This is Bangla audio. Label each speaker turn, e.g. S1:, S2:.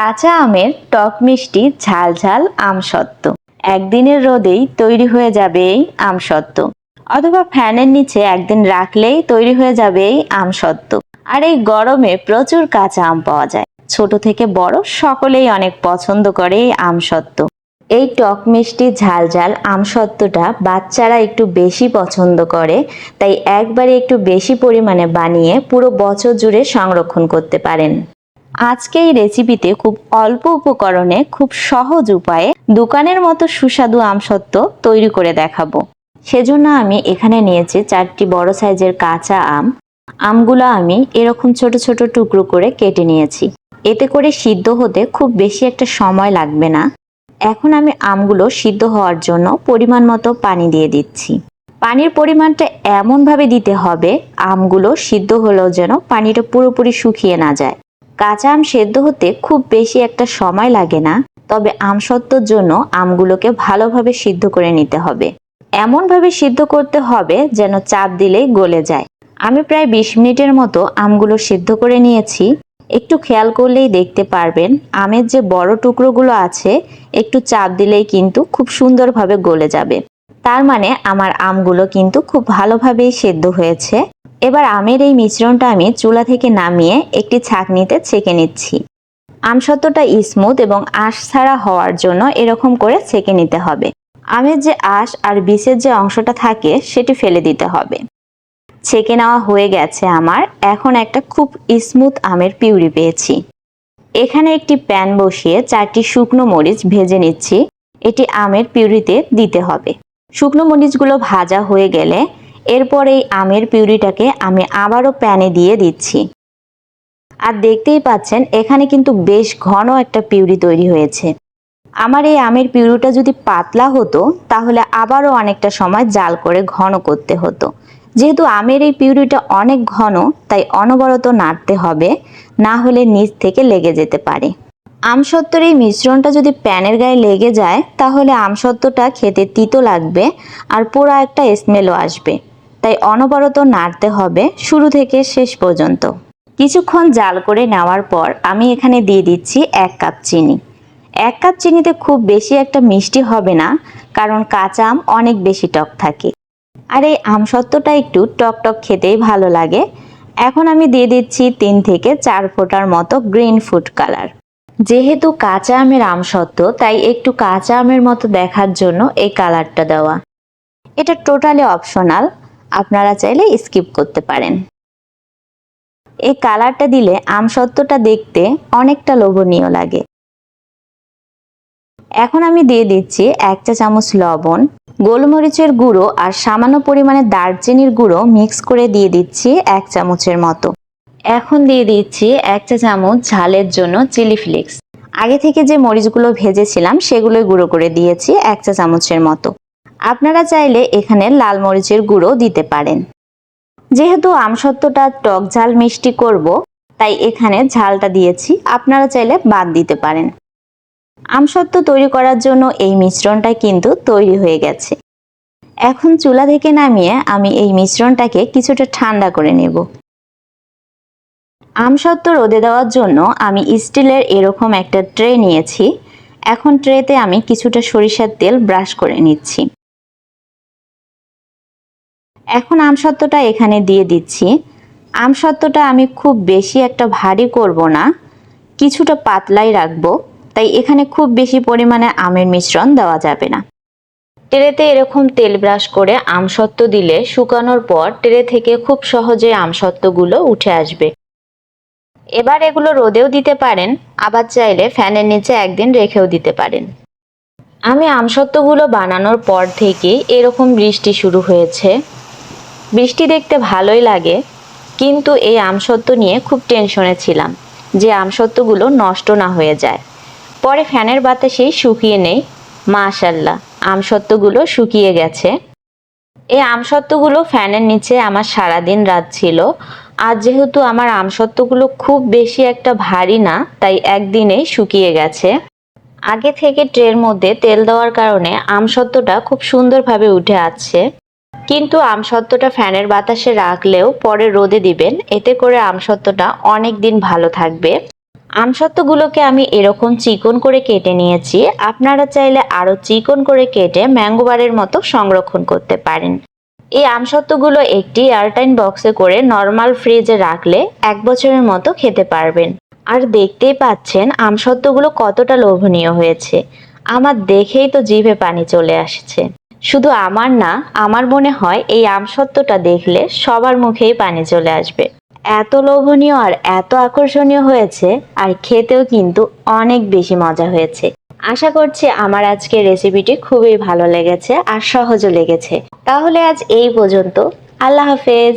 S1: কাঁচা আমের টক মিষ্টি ঝাল ঝাল আমসত্ত্ব। একদিনের রোদেই তৈরি হয়ে যাবে এই আমসত্ত্ব। অথবা ফ্যানের নিচে একদিন রাখলেই তৈরি হয়ে যাবে এই আমসত্ত্ব। আর এই গরমে প্রচুর কাঁচা আম পাওয়া যায়। ছোট থেকে বড় সকলেই অনেক পছন্দ করে এই আমসত্ত্ব। এই টক মিষ্টি ঝাল ঝাল আমসত্ত্বটা বাচ্চারা একটু বেশি পছন্দ করে, তাই একবারে একটু বেশি পরিমাণে বানিয়ে পুরো বছর জুড়ে সংরক্ষণ করতে পারেন। আজকে এই রেসিপিতে খুব অল্প উপকরণে খুব সহজ উপায়ে দোকানের মতো সুস্বাদু আমসত্ত্ব তৈরি করে দেখাবো। সেজন্য আমি এখানে নিয়েছি চারটি বড় সাইজের কাঁচা আম। আমগুলো আমি এরকম ছোট ছোট টুকরো করে কেটে নিয়েছি। এতে করে সিদ্ধ হতে খুব বেশি একটা সময় লাগবে না। এখন আমি আমগুলো সিদ্ধ হওয়ার জন্য পরিমাণ মতো পানি দিয়ে দিচ্ছি। পানির পরিমাণটা এমনভাবে দিতে হবে, আমগুলো সিদ্ধ হলেও যেন পানিটা পুরোপুরি শুকিয়ে না যায়। কাঁচা আম সেদ্ধ হতে খুব বেশি একটা সময় লাগে না, তবে আম আমসত্ত্বর জন্য আমগুলোকে ভালোভাবে সিদ্ধ করে নিতে হবে। এমনভাবে সিদ্ধ করতে হবে যেন চাপ দিলেই গলে যায়। আমি প্রায় বিশ মিনিটের মতো আমগুলো সিদ্ধ করে নিয়েছি। একটু খেয়াল করলেই দেখতে পারবেন, আমের যে বড় টুকরোগুলো আছে, একটু চাপ দিলেই কিন্তু খুব সুন্দরভাবে গলে যাবে। তার মানে আমার আমগুলো কিন্তু খুব ভালোভাবেই সেদ্ধ হয়েছে। এবার আমের এই মিশ্রণটা আমি চুলা থেকে নামিয়ে একটি ছাঁকনিতে ছেঁকে নিচ্ছি। আমসত্ত্বটা স্মুথ এবং আঁশ ছাড়া হওয়ার জন্য এরকম করে ছেঁকে নিতে হবে। আমের যে আঁশ আর বিষের যে অংশটা থাকে সেটি ফেলে দিতে হবে। ছেঁকে নেওয়া হয়ে গেছে আমার। এখন একটা খুব স্মুথ আমের পিউরি পেয়েছি। এখানে একটি প্যান বসিয়ে চারটি শুকনো মরিচ ভেজে নিচ্ছি। এটি আমের পিউরিতে দিতে হবে। শুকনো মরিচগুলো ভাজা হয়ে গেলে এরপর এই আমের পিউরিটাকে আমি আবারও প্যানে দিয়ে দিচ্ছি। আর দেখতেই পাচ্ছেন, এখানে কিন্তু বেশ ঘন একটা পিউরি তৈরি হয়েছে। আমার এই আমের পিউরিটা যদি পাতলা হতো, তাহলে আবারও অনেকটা সময় জাল করে ঘন করতে হতো। যেহেতু আমের এই পিউরিটা অনেক ঘন, তাই অনবরত নাড়তে হবে, না হলে নিচ থেকে লেগে যেতে পারে। আমসত্ত্বর এই মিশ্রণটা যদি প্যানের গায়ে লেগে যায়, তাহলে আমসত্ত্বটা খেতে তিতো লাগবে আর পুরো একটা স্মেলও আসবে। তাই অনবরত নাড়তে হবে শুরু থেকে শেষ পর্যন্ত। কিছুক্ষণ জাল করে নেওয়ার পর আমি এখানে দিয়ে দিচ্ছি এক কাপ চিনি। এক কাপ চিনিতে খুব বেশি একটা মিষ্টি হবে না, কারণ কাঁচা আম অনেক বেশি টক থাকে। আর এই আমসত্ত্বটা একটু টক টক খেতেই ভালো লাগে। এখন আমি দিয়ে দিচ্ছি তিন থেকে চার ফোঁটার মতো গ্রিন ফুড কালার। যেহেতু কাঁচা আমের আমসত্ত্ব তাই একটু কাঁচা আমের মতো দেখার জন্য এই কালারটা দেওয়া। এটা টোটালি অপশনাল। আপনারা চাইলে স্কিপ করতে পারেন। এই কালারটা দিলে আমসত্ত্বটা দেখতে অনেকটা লোভনীয় লাগে। এখন আমি দিয়ে দিচ্ছি এক চা চামচ লবণ, গোলমরিচের গুঁড়ো আর সামান্য পরিমাণে দারচিনির গুঁড়ো মিক্স করে দিয়ে দিচ্ছি এক চামচের মতো। এখন দিয়ে দিচ্ছি এক চা চামচ ঝালের জন্য চিলি ফ্লেক্স আগে থেকে যে মরিচগুলো ভেজেছিলাম সেগুলোই গুঁড়ো করে দিয়েছি এক চা চামচের মতো। আপনারা চাইলে এখানে লাল মরিচের গুঁড়ো দিতে পারেন। যেহেতু আমসত্ত্বটা টক ঝাল মিষ্টি করব, তাই এখানে ঝালটা দিয়েছি, আপনারা চাইলে বাদ দিতে পারেন। আমসত্ত্ব তৈরি করার জন্য এই মিশ্রণটা কিন্তু তৈরি হয়ে গেছে। এখন চুলা থেকে নামিয়ে আমি এই মিশ্রণটাকে কিছুটা ঠান্ডা করে নেব। আমসত্ত্ব রোদে দেওয়ার জন্য আমি স্টিলের এরকম একটা ট্রে নিয়েছি। এখন ট্রেতে আমি কিছুটা সরিষার তেল ব্রাশ করে নিচ্ছি। এখন আমসত্ত্বটা এখানে দিয়ে দিচ্ছি। আমসত্ত্বটা আমি খুব বেশি একটা ভারী করব না। কিছুটা পাতলাই রাখব, তাই এখানে খুব বেশি পরিমাণে আমের মিশ্রণ দেওয়া যাবে না। ট্রেতে এরকম তেল ব্রাশ করে আমসত্ত্ব দিলে শুকানোর পর ট্রে থেকে খুব সহজে আমসত্ত্বগুলো উঠে আসবে। এবার এগুলো রোদেও দিতে পারেন, আবার চাইলে ফ্যানের নিচে একদিন রেখেও দিতে পারেন। আমি আমসত্ত্বগুলো বানানোর পর থেকেই এরকম বৃষ্টি শুরু হয়েছে। বৃষ্টি দেখতে ভালোই লাগে, কিন্তু এই আমসত্ত্ব নিয়ে খুব টেনশনে ছিলাম যে আমসত্ত্বগুলো নষ্ট না হয়ে যায়। পরে ফ্যানের বাতাসেই শুকিয়ে নেই, মাশাল্লাহ, আমসত্ত্বগুলো শুকিয়ে গেছে। এই আমসত্ত্বগুলো ফ্যানের নিচে আমার সারাদিন রাত ছিল। আর যেহেতু আমার আমসত্ত্বগুলো খুব বেশি একটা ভারী না, তাই একদিনেই শুকিয়ে গেছে। আগে থেকে ট্রের মধ্যে তেল দেওয়ার কারণে আমসত্ত্বটা খুব সুন্দরভাবে উঠে আসছে। কিন্তু আমসত্ত্বটা ফ্যানের বাতাসে রাখলেও পরে রোদে দিবেন। এতে করে আমসত্ত্বটা অনেক দিন ভালো থাকবে। আমসত্ত্বগুলোকে আমি এরকম চিকন করে কেটে নিয়েছি। আপনারা চাইলে আরও চিকন করে কেটে ম্যাঙ্গো বারের মতো সংরক্ষণ করতে পারেন। এই আমসত্ত্বগুলো একটি এয়ারটাইন বক্সে করে নর্মাল ফ্রিজে রাখলে এক বছরের মতো খেতে পারবেন। আর দেখতেই পাচ্ছেন আমসত্ত্বগুলো কতটা লোভনীয় হয়েছে। আমার দেখেই তো জিভে পানি চলে আসছে। শুধু আমার না, আমার মনে হয় এই আমসত্ত্বটা দেখলে সবার মুখেই পানি চলে আসবে। এত লোভনীয় আর এত আকর্ষণীয় হয়েছে, আর খেতেও কিন্তু অনেক বেশি মজা হয়েছে। আশা করছি আমার আজকের রেসিপিটি খুবই ভালো লেগেছে আর সহজও লেগেছে। তাহলে আজ এই পর্যন্ত। আল্লাহ হাফেজ।